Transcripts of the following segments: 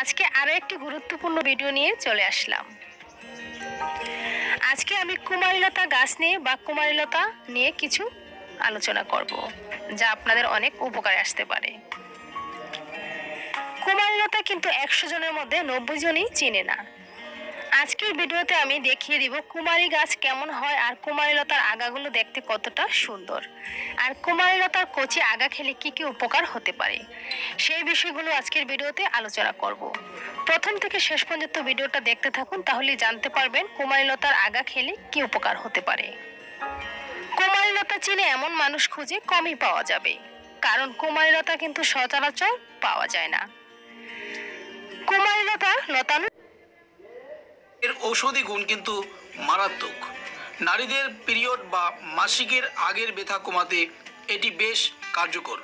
আজকে আরও একটি গুরুত্বপূর্ণ ভিডিও নিয়ে চলে আসলাম। আজকে আমি কুমারীলতা গাছ নিয়ে বা কুমারীলতা নিয়ে কিছু আলোচনা করব, যা আপনাদের অনেক উপকারে আসতে পারে। কুমারীলতা কিন্তু একশো জনের মধ্যে নব্বই জনই চিনে না। আজকের ভিডিওতে আমি দেখিয়ে দিব কুমারী গাছ কেমন হয় আর কুমারীলতার আগাগুলো দেখতে কতটা সুন্দর। আর কুমারীলতার কচি আগা খেলে কি কি উপকার হতে পারে? সেই বিষয়গুলো আজকের ভিডিওতে আলোচনা করব। প্রথম থেকে শেষ পর্যন্ত ভিডিওটা দেখতে থাকুন তাহলে জানতে পারবেন কুমারীলতার আগা খেলে কি উপকার হতে পারে। কুমারীলতা চিনে এমন মানুষ খুঁজে কমই পাওয়া যাবে, কারণ কুমারীলতা কিন্তু সচরাচর পাওয়া যায় না। কুমারীলতা লতানো এর ঔষধি গুণ কিন্তু মারাত্মক। নারীদের পিরিয়ড বা মাসিকের আগের ব্যথা কমাতে এটি বেশ কার্যকর।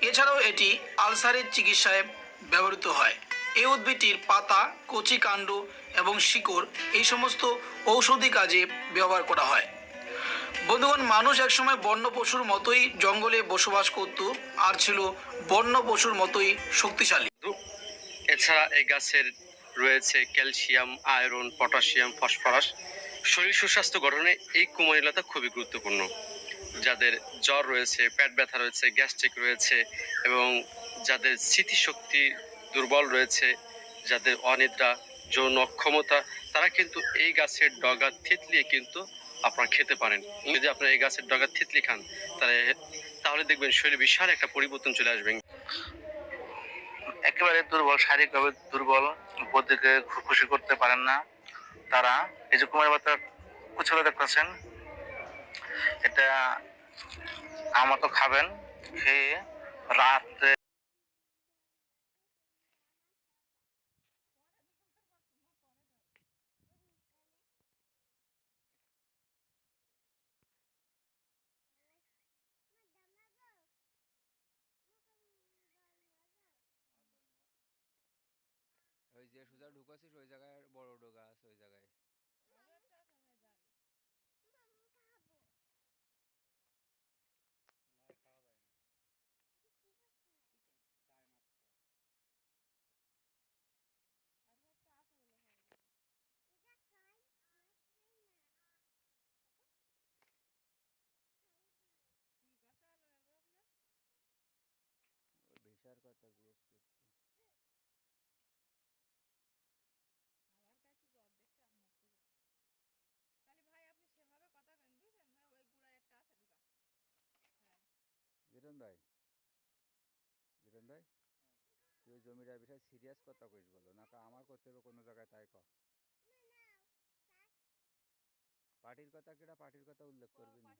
এছাড়াও এটি আলসারের চিকিৎসায় ব্যবহৃত হয়। এই উদ্ভিদটির পাতা, কচি কাণ্ড এবং শিকড় এই সমস্ত ঔষধি কাজে ব্যবহার করা হয়। বন্ধুগণ, মানুষ একসময় বন্য পশুর মতোই জঙ্গলে বসবাস করত আর ছিল বন্য পশুর মতোই শক্তিশালী। এছাড়া এই গাছের রয়েছে ক্যালসিয়াম, আয়রন, পটাশিয়াম, ফসফরাস। শরীর সুস্বাস্থ্য গঠনে এই কুমারীলতা খুবই গুরুত্বপূর্ণ। যাদের জ্বর রয়েছে, পেট ব্যথা রয়েছে, গ্যাস্ট্রিক রয়েছে এবং যাদের স্মৃতিশক্তি দুর্বল রয়েছে, যাদের অনিদ্রা, যৌন অক্ষমতা, তারা কিন্তু এই গাছের ডগা থিতলিয়ে কিন্তু আপনারা খেতে পারেন। যদি আপনারা এই গাছের ডগা থিতলি খান, তাহলে তাহলে দেখবেন শরীরে বিশাল একটা পরিবর্তন চলে আসবে। একেবারে দুর্বল, শারীরিকভাবে দুর্বল বোধকে খুশি করতে পারেন না তারা। এই যে কুমার বাতার কুচলে দেখতেছেন, এটা আমার তো খাবেন, খেয়ে রাত্রে ওই যে সোজা ঢুকাছিস ওই জায়গায় বড় ডোগা আছে ওই জায়গায়। ভিসার কথা জিজ্ঞেস জিরন ভাই জিরন ভাই তুই জমিটার বিষয়ে সিরিয়াস কথা কইস বলো না আমার করতে হবে কোনো জায়গায় তাই ক। পার্টির কথা কিটা পার্টির কথা উল্লেখ করবি না?